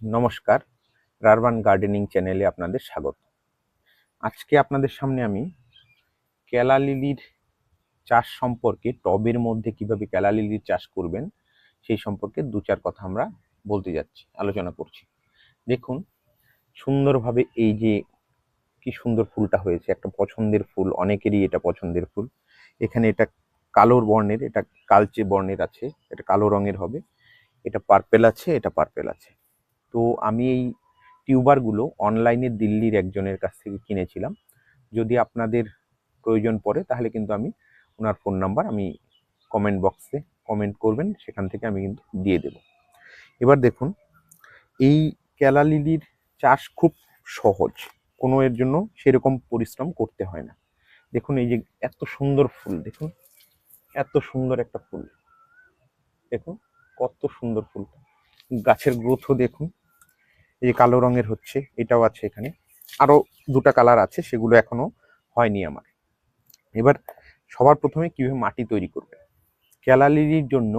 নমস্কার, রারবান গার্ডেনিং চ্যানেলে আপনাদের স্বাগত। আজকে আপনাদের সামনে আমি কেলা লিলির চাষ সম্পর্কে, টবের মধ্যে কীভাবে কেলা লিলির চাষ করবেন, সেই সম্পর্কে দু চার কথা আমরা বলতে যাচ্ছি, আলোচনা করছি। দেখুন, সুন্দরভাবে এই যে কি সুন্দর ফুলটা হয়েছে, একটা পছন্দের ফুল, অনেকেরই এটা পছন্দের ফুল। এখানে এটা কালোর বর্ণের, এটা কালচে বর্ণের আছে, এটা কালো রঙের হবে। এটা পার্পেল আছে, এটা পার্পেল আছে। তো আমি এই টিউবারগুলো অনলাইনে দিল্লির একজনের কাছ থেকে কিনেছিলাম। যদি আপনাদের প্রয়োজন পড়ে, তাহলে কিন্তু আমি ওনার ফোন নাম্বার আমি কমেন্ট বক্সে কমেন্ট করবেন, সেখান থেকে আমি কিন্তু দিয়ে দেব। এবার দেখুন, এই ক্যালালিলির চাষ খুব সহজ। কোনো এর জন্য সেরকম পরিশ্রম করতে হয় না। দেখুন, এই যে এত সুন্দর ফুল, দেখুন, এত সুন্দর একটা ফুল। দেখুন, কত সুন্দর ফুলটা। গাছের গ্রোথও দেখুন এই যে কালো রঙের হচ্ছে, এটাও আছে এখানে। আরও দুটা কালার আছে, সেগুলো এখনও হয়নি আমার। এবার সবার প্রথমে কীভাবে মাটি তৈরি করবে? ক্যালালিরির জন্য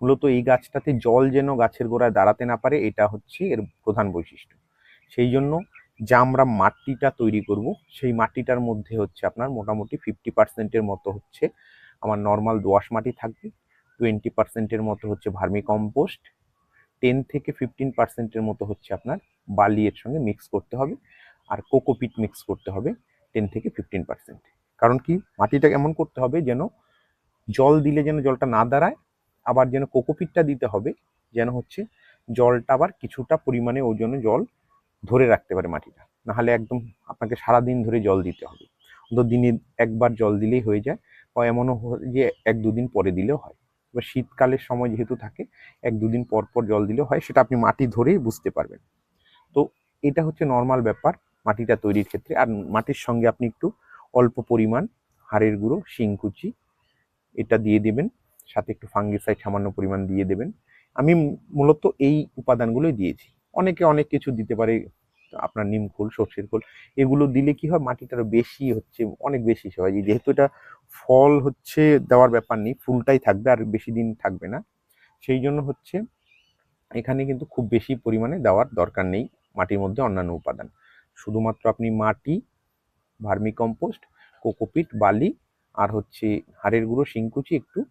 মূলত এই গাছটাতে জল যেন গাছের গোড়ায় দাঁড়াতে না পারে, এটা হচ্ছে এর প্রধান বৈশিষ্ট্য। সেই জন্য যা আমরা মাটিটা তৈরি করব, সেই মাটিটার মধ্যে হচ্ছে আপনার মোটামুটি ফিফটি পার্সেন্টের মতো হচ্ছে আমার নর্মাল দোআঁশ মাটি থাকবে, টোয়েন্টি পার্সেন্টের মতো হচ্ছে ভার্মি কম্পোস্ট টেন থেকে ফিফটিন পার্সেন্টের মতো হচ্ছে আপনার বালি এর সঙ্গে মিক্স করতে হবে আর কোকোপিট মিক্স করতে হবে টেন থেকে ফিফটিন পার্সেন্ট কারণ কি মাটিটা এমন করতে হবে যেন জল দিলে যেন জলটা না দাঁড়ায়, আবার যেন কোকোপিটটা দিতে হবে যেন হচ্ছে জলটা আবার কিছুটা পরিমাণে ওই জন্য জল ধরে রাখতে পারে মাটিটা। নাহলে একদম আপনাকে সারাদিন ধরে জল দিতে হবে। তো দিনে একবার জল দিলেই হয়ে যায় বা এমনও যে এক দুদিন পরে দিলেও হয়। এবার শীতকালের সময় যেহেতু থাকে, এক দুদিন পর পর জল দিলে হয়, সেটা আপনি মাটি ধরেই বুঝতে পারবেন। তো এটা হচ্ছে নর্মাল ব্যাপার মাটিটা তৈরির ক্ষেত্রে। আর মাটির সঙ্গে আপনি একটু অল্প পরিমাণ হাড়ের গুঁড়ো শিংকুচি এটা দিয়ে দেবেন। সাথে একটু ফাঙ্গিসাইড সামান্য পরিমাণ দিয়ে দেবেন। আমি মূলত এই উপাদানগুলোই দিয়েছি। অনেকে অনেক কিছু দিতে পারে আপনার নিম খোল, সর্ষের খোল, এগুলো দিলে কি হয়? মাটিটা বেশি হচ্ছে, অনেক বেশি হয়। যেহেতু এটা ফল হচ্ছে দেওয়ার ব্যাপার নেই, ফুলটাই থাকবে আর বেশি দিন থাকবে না। সেই জন্য হচ্ছে এখানে কিন্তু খুব বেশি পরিমাণে দেওয়ার দরকার নেই মাটির মধ্যে অন্যান্য উপাদান। শুধুমাত্র আপনি মাটি ভার্মি কম্পোস্ট কোকোপিট বালি আর হচ্ছে হাড়ের গুঁড়ো, শিংকুচি একটু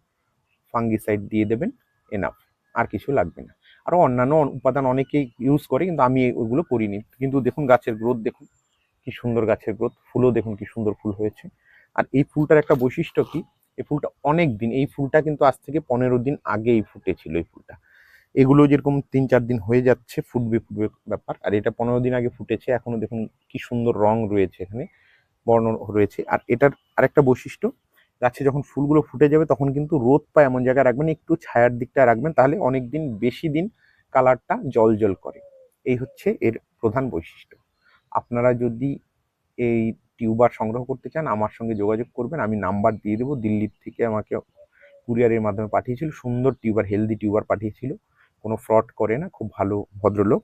ফাঙ্গিসাইড দিয়ে দেবেন, এনাফ। আর কিছু লাগবে না। আরও অন্যান্য উপাদান অনেকেই ইউজ করে, কিন্তু আমি ওইগুলো করিনি। কিন্তু দেখুন গাছের গ্রোথ দেখুন কি সুন্দর গাছের গ্রোথ ফুলও দেখুন কি সুন্দর ফুল হয়েছে। আর এই ফুলটার একটা বৈশিষ্ট্য কি? এই ফুলটা অনেক দিন, এই ফুলটা কিন্তু আজ থেকে পনেরো দিন আগেই ফুটেছিল এই ফুলটা। এগুলো যেরকম তিন চার দিন হয়ে যাচ্ছে, ফুটবে ফুটবে ব্যাপার। আর এটা পনেরো দিন আগে ফুটেছে এখনও দেখুন কি সুন্দর রং রয়েছে এখানে, বর্ণ রয়েছে। আর এটার আরেকটা বৈশিষ্ট্য গাছে যখন ফুলগুলো ফুটে যাবে তখন কিন্তু রোদ পায় এমন জায়গায় রাখবেন, একটু ছায়ার দিকটা রাখবেন, তাহলে অনেক দিন বেশি দিন কালারটা জল জল করে। এই হচ্ছে এর প্রধান বৈশিষ্ট্য। আপনারা যদি এই টিউবার সংগ্রহ করতে চান, আমার সঙ্গে যোগাযোগ করবেন, আমি নাম্বার দিয়ে দেবো। দিল্লির থেকে আমাকে কুরিয়ারের মাধ্যমে পাঠিয়েছিল, সুন্দর টিউবার, হেলদি টিউবার পাঠিয়েছিল। কোনো ফ্রড করে না, খুব ভালো ভদ্রলোক।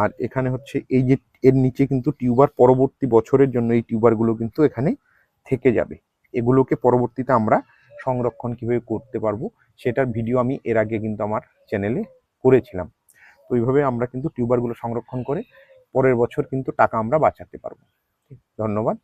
আর এখানে হচ্ছে এই যে এর নিচে কিন্তু টিউবার পরবর্তী বছরের জন্য এই টিউবারগুলো কিন্তু এখানে থেকে যাবে। এগুলোকে পরবর্তীতে আমরা সংরক্ষণ কীভাবে করতে পারব, সেটার ভিডিও আমি এর আগে কিন্তু আমার চ্যানেলে করেছিলাম। তো এইভাবে আমরা কিন্তু টিউবারগুলো সংরক্ষণ করে পরের বছর কিন্তু টাকা আমরা বাঁচাতে পারব। ধন্যবাদ।